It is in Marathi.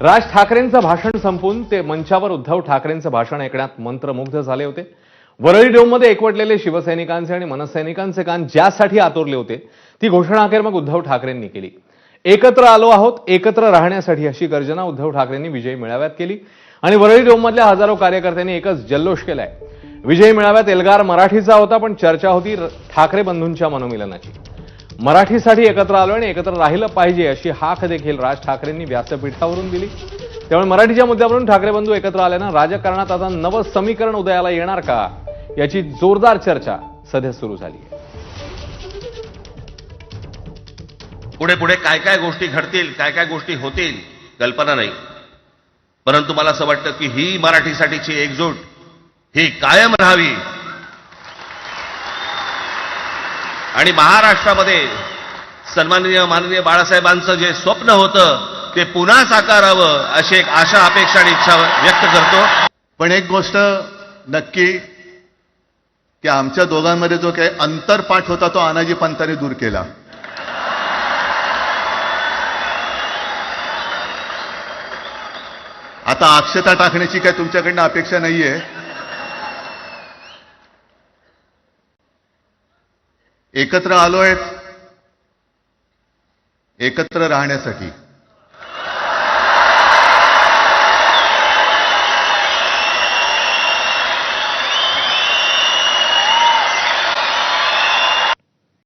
राज ठाकरेंचं भाषण संपून ते मंचावर उद्धव ठाकरेंचं भाषण ऐकण्यात मंत्रमुग्ध झाले होते. वरळी डोममध्ये एकवटलेले शिवसैनिकांचे आणि मनसैनिकांचे कान ज्यासाठी आतुरले होते ती घोषणा अखेर मग उद्धव ठाकरेंनी केली. एकत्र आलो आहोत एकत्र राहण्यासाठी अशी गर्जना उद्धव ठाकरेंनी विजयी मेळाव्यात केली. आणि वरळी डोममधल्या हजारो कार्यकर्त्यांनी एकच जल्लोष केलाय. विजयी मेळाव्यात एल्गार मराठीचा होता पण चर्चा होती ठाकरे बंधूंच्या मनोमिलनाची. मराठीसाठी एकत्र आलो आणि एकत्र राहिलं पाहिजे अशी हाक देखील राज ठाकरेंनी व्यासपीठावरून दिली. त्यामुळे मराठीच्या मुद्द्यावरून ठाकरे बंधू एकत्र आल्यानं राजकारणात आता नवं समीकरण उदयाला येणार का? याची जोरदार चर्चा सध्या सुरू झाली आहे. पुढे पुढे काय काय गोष्टी घडतील काय काय गोष्टी होतील कल्पना नाही. परंतु मला असं वाटतं की ही मराठीसाठीची एकजूट ही कायम राहावी. आणि महाराष्ट्रामध्ये सन्माननीय माननीय बाळासाहेबांचं जे स्वप्न होतं ते पुन्हा साकारावं अशी एक आशा अपेक्षा आणि इच्छा व्यक्त करतो. पण एक गोष्ट नक्की की आमच्या दोघांमध्ये जो काही अंतरपाठ होता तो आनाजी पंतांनी दूर केला. आता अक्षता टाकण्याची काय तुमच्याकडनं अपेक्षा नाहीये. एकत्र आलो आहेत एकत्र राहण्यासाठी.